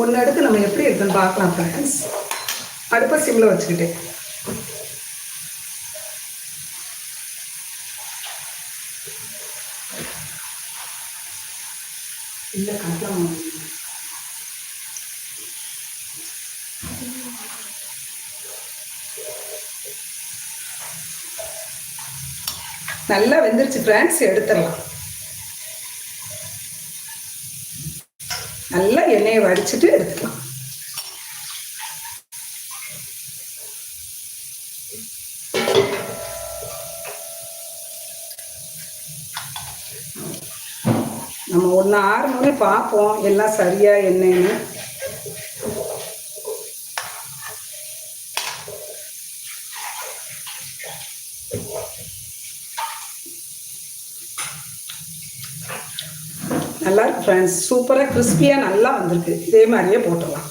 ஒன்று அடுத்து நம்ம எப்படி இருக்குன்னு பார்க்கலாம் ஃப்ரெண்ட்ஸ் அடுப்பை சிம்மில் வச்சுக்கிட்டு. நல்லா வெந்துருச்சு ஃப்ரெண்ட்ஸ் எடுத்துடலாம். நல்லா எண்ணெயை வடிச்சிட்டு எடுத்துக்கலாம். நம்ம ஒன்று ஆறுனோடனே பார்ப்போம். எல்லாம் சரியா என்னன்னு. நல்லா இருக்கு ஃப்ரெண்ட்ஸ் சூப்பராக கிறிஸ்பியாக நல்லா வந்திருக்கு. இதே மாதிரியே போட்டுடலாம்.